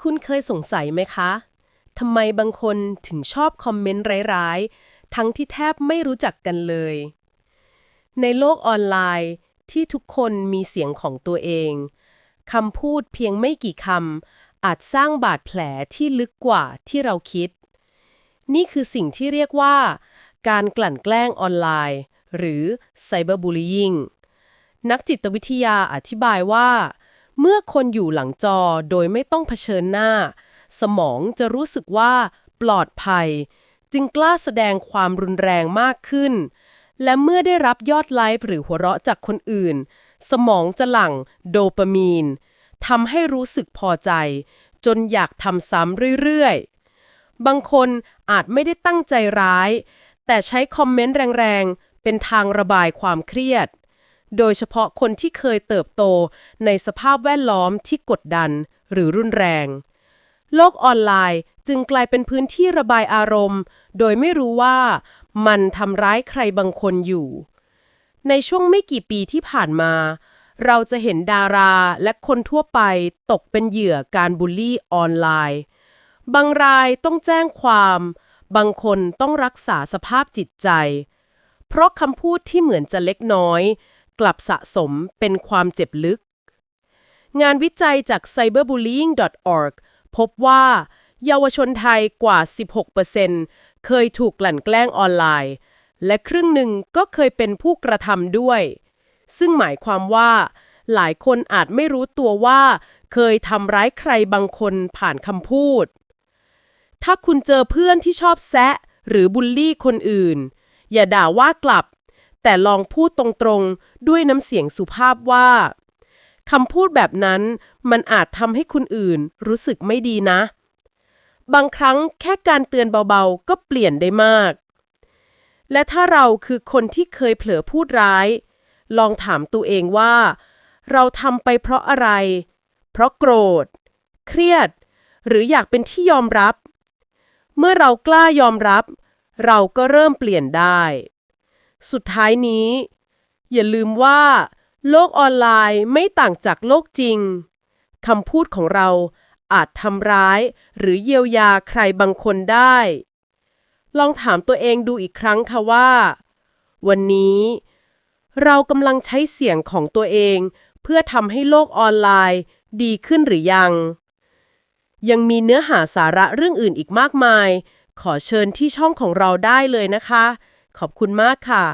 คุณเคยสงสัยไหมคะทำไมบางคนถึงชอบคอมเมนต์ร้ายๆ ทั้งที่แทบไม่รู้จักกันเลย ในโลกออนไลน์ที่ทุกคนมีเสียงของตัวเองคำพูดเพียงไม่กี่คำอาจสร้างบาดแผลที่ลึกกว่าที่เราคิด นี่คือสิ่งที่เรียกว่า การกลั่นแกล้งออนไลน์ หรือ Cyberbullying นักจิตวิทยาอธิบายว่า เมื่อคนอยู่หลังจอโดยไม่ต้องเผชิญหน้า สมองจะรู้สึกว่าปลอดภัย จึงกล้าแสดงความรุนแรงมากขึ้น และเมื่อได้รับยอดไลค์หรือหัวเราะจากคนอื่น สมองจะหลั่งโดปามีนทำให้รู้สึกพอใจ จนอยากทำซ้ำเรื่อยๆ บางคนอาจไม่ได้ตั้งใจร้าย แต่ใช้คอมเมนต์แรงๆ เป็นทางระบายความเครียด โดยเฉพาะคนที่เคยเติบโตในสภาพแวดล้อมที่กดดันหรือรุนแรง โลกออนไลน์จึงกลายเป็นพื้นที่ระบายอารมณ์ โดยไม่รู้ว่ามันทำร้ายใครบางคนอยู่ ในช่วงไม่กี่ปีที่ผ่านมา เราจะเห็นดาราและคนทั่วไปตกเป็นเหยื่อการบูลลี่ออนไลน์ บางรายต้องแจ้งความ บางคนต้องรักษาสภาพจิตใจ เพราะคำพูดที่เหมือนจะเล็กน้อย กลับสะสมเป็นความเจ็บลึก งานวิจัยจาก cyberbullying.org พบว่า เยาวชนไทยกว่า 16%เคยถูกกลั่นแกล้งออนไลน์ และครึ่งหนึ่งก็เคยเป็นผู้กระทำด้วย ซึ่งหมายความว่า หลายคนอาจไม่รู้ตัวว่า เคยทำร้ายใครบางคนผ่านคำพูด ถ้าคุณเจอเพื่อนที่ชอบแซะหรือบูลลี่คนอื่น อย่าด่าว่ากลับ แต่ลองพูดตรงๆ ด้วยน้ำเสียงสุภาพว่าคำพูดแบบนั้นมันอาจทำให้คนอื่นรู้สึกไม่ดีนะ บางครั้งแค่การเตือนเบาๆ ก็เปลี่ยนได้มาก และถ้าเราคือคนที่เคยเผลอพูดร้าย ลองถามตัวเองว่า เราทำไปเพราะอะไร เพราะโกรธ เครียด หรืออยากเป็นที่ยอมรับ เมื่อเรากล้ายอมรับ เราก็เริ่มเปลี่ยนได้ สุดท้ายนี้ อย่าลืมว่า โลกออนไลน์ไม่ต่างจากโลกจริงคำพูดของเราอาจทำร้าย หรือเยียวยาใครบางคนได้ ลองถามตัวเองดูอีกครั้งค่ะว่า วันนี้ เรากำลังใช้เสียงของตัวเอง เพื่อทำให้โลกออนไลน์ดีขึ้นหรือยัง ยังมีเนื้อหาสาระเรื่องอื่นอีกมากมาย ขอเชิญที่ช่องของเราได้เลยนะคะ ขอบคุณมากค่ะ